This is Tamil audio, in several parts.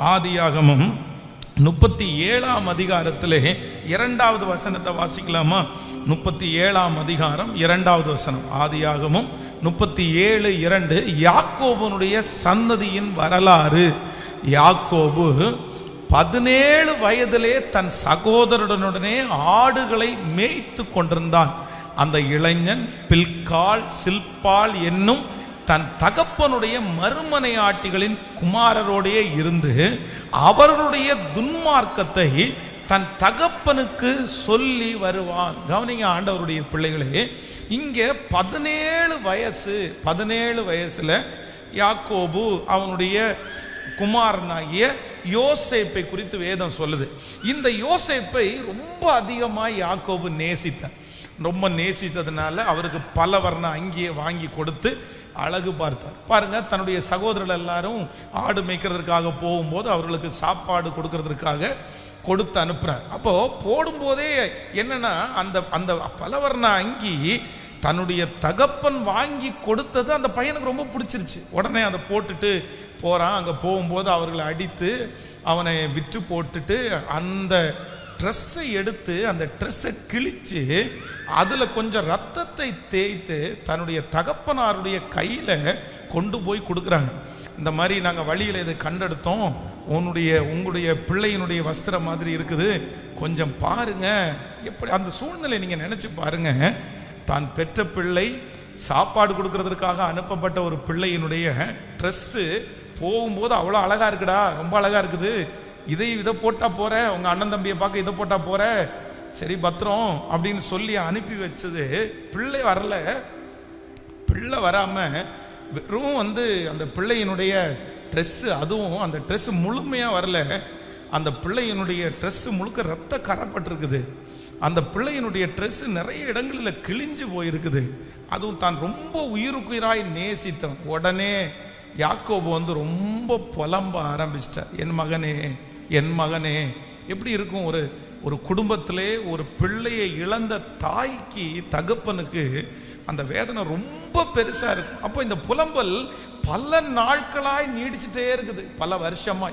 ஆதியாகமும் முப்பத்தி ஏழாம் அதிகாரத்திலே இரண்டாவது வசனத்தை வாசிக்கலாமா? முப்பத்தி ஏழாம் அதிகாரம் இரண்டாவது வசனம். ஆதியாகமும் முப்பத்தி ஏழு இரண்டு. யாக்கோபனுடைய சந்ததியின் வரலாறு. யாக்கோபு பதினேழு வயதிலே தன் சகோதரனுடனே ஆடுகளை மேய்த்து கொண்டிருந்தான். அந்த இளைஞன் பில்கால் சில்பால் என்னும் தன் தகப்பனுடைய மறுமனையாட்டிகளின் குமாரரோடையே இருந்து அவருடைய துன்மார்க்கத்தை தன் தகப்பனுக்கு சொல்லி வருவான். கவனிங்க ஆண்டவருடைய பிள்ளைகளே இங்கே பதினேழு வயசு பதினேழு வயசில் யாக்கோபு அவனுடைய குமாரனாகிய யோசேப்பை குறித்து வேதம் சொல்லுது. இந்த யோசேப்பை ரொம்ப அதிகமாக யாக்கோபு நேசித்தான். ரொம்ப நேசித்ததுனால அவருக்கு பல வர்ண அங்கேயே வாங்கி கொடுத்து அழகு பார்த்தார். பாருங்க தன்னுடைய சகோதரர்கள் எல்லாரும் ஆடு மேய்க்கிறதுக்காக போகும்போது அவர்களுக்கு சாப்பாடு கொடுக்கறதுக்காக கொடுத்து அனுப்புறார். அப்போ போடும்போதே என்னன்னா அந்த அந்த பலவர்ண அங்கி தன்னுடைய தகப்பன் வாங்கி கொடுத்தது அந்த பையனுக்கு ரொம்ப பிடிச்சிருச்சு. உடனே அதை போட்டுட்டு போறான். அங்க போகும்போது அவர்களை அடித்து அவனை விற்று போட்டுட்டு அந்த ட்ரெஸ்ஸை எடுத்து அந்த ட்ரெஸ்ஸை கிழிச்சு அதில் கொஞ்சம் ரத்தத்தை தேய்த்து தன்னுடைய தகப்பனாருடைய கையில் கொண்டு போய் கொடுக்குறாங்க. இந்த மாதிரி நாங்கள் வழியில் இதை கண்டெடுத்தோம். உன்னுடைய உங்களுடைய பிள்ளையினுடைய வஸ்திரம் மாதிரி இருக்குது. கொஞ்சம் பாருங்க. எப்படி அந்த சூழ்நிலை நீங்கள் நினச்சி பாருங்க. தான் பெற்ற பிள்ளை சாப்பாடு கொடுக்கறதுக்காக அனுப்பப்பட்ட ஒரு பிள்ளையினுடைய ட்ரெஸ்ஸு போகும்போது அவ்வளோ அழகாக இருக்குடா ரொம்ப அழகாக இருக்குது. இதை இதை போட்டா போற உங்க அண்ணன் தம்பியை பார்க்க இதை போட்டா போற? சரி பத்திரம் அப்படின்னு சொல்லி அனுப்பி வச்சது பிள்ளை வரல. பிள்ளை வராம வெறும் வந்து அந்த பிள்ளையினுடைய ட்ரெஸ்ஸு அதுவும் அந்த ட்ரெஸ் முழுமையாக வரல. அந்த பிள்ளையினுடைய ட்ரெஸ் முழுக்க ரத்த கரப்பட்டிருக்குது. அந்த பிள்ளையினுடைய ட்ரெஸ் நிறைய இடங்களில் கிழிஞ்சு போயிருக்குது. அதுவும் தான் ரொம்ப உயிருக்குயிராய் நேசித்தவன். உடனே யாக்கோபு வந்து ரொம்ப புலம்ப ஆரம்பிச்சிட்டார். என் மகனே என் மகனே எப்படி இருக்கும் ஒரு ஒரு குடும்பத்திலே ஒரு பிள்ளையை இழந்த தாய்க்கு தகப்பனுக்கு அந்த வேதனை ரொம்ப பெருசாக இருக்கும். அப்போ இந்த புலம்பல் பல நாட்களாய் நீடிச்சுட்டே இருக்குது. பல வருஷமாய்.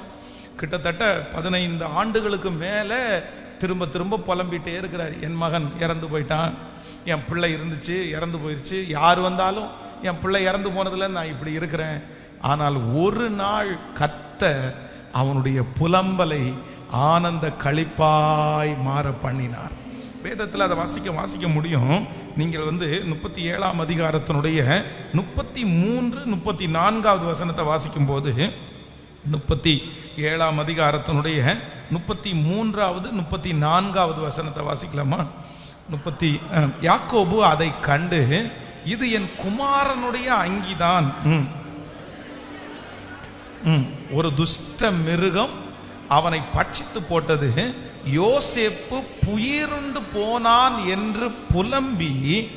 கிட்டத்தட்ட பதினைந்து ஆண்டுகளுக்கு மேலே திரும்ப திரும்ப புலம்பிகிட்டே இருக்கிறார். என் மகன் இறந்து போயிட்டான். என் பிள்ளை இருந்துச்சு இறந்து போயிடுச்சு யார் வந்தாலும் என் பிள்ளை இறந்து போனதுல நான் இப்படி இருக்கிறேன். ஆனால் ஒரு நாள் கர்த்தர் அவனுடைய புலம்பலை ஆனந்த களிப்பாய் மாற பண்ணினார். வேதத்தில் அதை வாசிக்க வாசிக்க முடியும். நீங்கள் வந்து முப்பத்தி ஏழாம் அதிகாரத்தினுடைய முப்பத்தி மூன்று முப்பத்தி நான்காவது வசனத்தை வாசிக்கும் போது முப்பத்தி ஏழாம் அதிகாரத்தினுடைய முப்பத்தி மூன்றாவது முப்பத்தி நான்காவது வசனத்தை வாசிக்கலாமா? முப்பத்தி யாக்கோபு அதை கண்டு இது என் குமாரனுடைய அங்கிதான். ம். ம், ஒரு துஷ்ட மிருகம் அவனை பட்சித்து போட்டது. யோசேப்பு புயிருண்டு போனான் என்று புலம்பி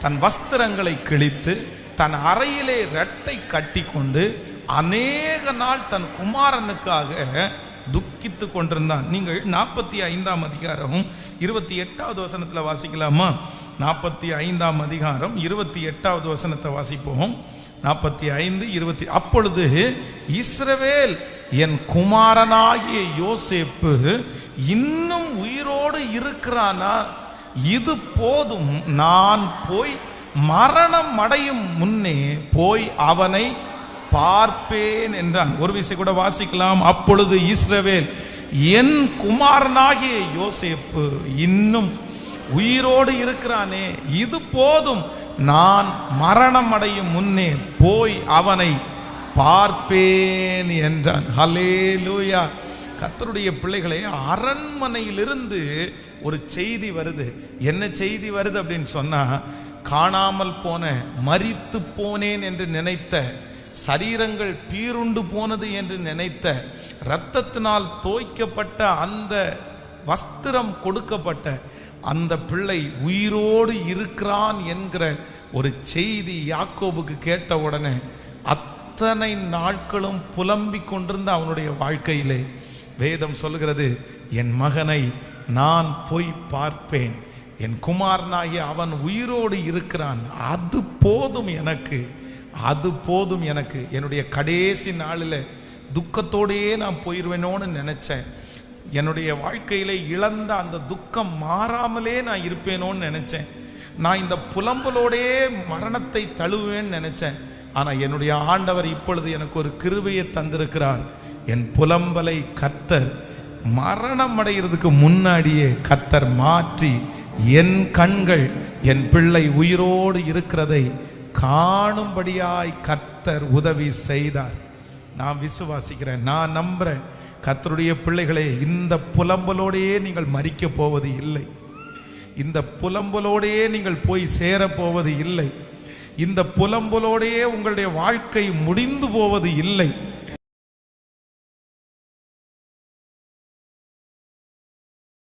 தன் வஸ்திரங்களை கிழித்து தன் அறையிலே ரெட்டை கட்டிக்கொண்டு அநேக நாள் தன் குமாரனுக்காக துக்கித்து கொண்டிருந்தான். நீங்கள் நாற்பத்தி ஐந்தாம் அதிகாரம் இருபத்தி எட்டாவது வசனத்தில் வாசிக்கலாமா? நாற்பத்தி ஐந்தாம் அதிகாரம் இருபத்தி எட்டாவது வசனத்தை வாசிப்போம். நாற்பத்தி ஐந்து இருபத்தி அப்பொழுது இஸ்ரவேல் என் குமாரனாகிய யோசேப்பு இன்னும் உயிரோடு இருக்கிறானா? இது போதும் நான் போய் மரணம் அடையும் முன்னே போய் அவனை பார்ப்பேன் என்றான். ஒரு விசை கூட வாசிக்கலாம். அப்பொழுது இஸ்ரவேல் என் குமாரனாகிய யோசேப்பு இன்னும் உயிரோடு இருக்கிறானே இது போதும் நான் மரணம் அடையும் முன்னே போய் அவனை பார்ப்பேன் என்றான். ஹலே லூயா கத்தருடைய பிள்ளைகளே அரண்மனையிலிருந்து ஒரு செய்தி வருது. என்ன செய்தி வருது அப்படின்னு சொன்னால் காணாமல் போன மறித்து போனேன் என்று நினைத்த சரீரங்கள் பீருண்டு போனது என்று நினைத்த இரத்தத்தினால் தோய்க்கப்பட்ட அந்த வஸ்திரம் கொடுக்கப்பட்ட அந்த பிள்ளை உயிரோடு இருக்கிறான் என்கிற ஒரு செய்தி யாக்கோபுக்கு கேட்ட உடனே அத்தனை நாட்களும் புலம்பி கொண்டிருந்த அவனுடைய வாழ்க்கையிலே வேதம் சொல்லுகிறது என் மகனை நான் போய் பார்ப்பேன். என் குமாரனாகிய அவன் உயிரோடு இருக்கிறான். அது போதும் எனக்கு. அது போதும் எனக்கு. என்னுடைய கடைசி நாளில் துக்கத்தோடையே நான் போயிடுவேனோன்னு நினச்சேன். என்னுடைய வாழ்க்கையில இழந்த அந்த துக்கம் மாறாமலே நான் இருப்பேனோன்னு நினச்சேன். நான் இந்த புலம்பலோடே மரணத்தை தழுவேன்னு நினச்சேன். ஆனால் என்னுடைய ஆண்டவர் இப்பொழுது எனக்கு ஒரு கிருபையை தந்திருக்கிறார். என் புலம்பலை கத்தர் மரணம் அடைகிறதுக்கு முன்னாடியே கத்தர் மாற்றி என் கண்கள் என் பிள்ளை உயிரோடு இருக்கிறதை காணும்படியாய் கர்த்தர் உதவி செய்தார். நான் விசுவாசிக்கிறேன். நான் நம்புறேன். கத்தருடைய பிள்ளைகளே இந்த புலம்பலோடையே நீங்கள் மறிக்க போவது இல்லை. இந்த புலம்பலோடையே நீங்கள் போய் சேரப் போவது இல்லை. இந்த புலம்பலோடையே உங்களுடைய வாழ்க்கை முடிந்து போவது இல்லை.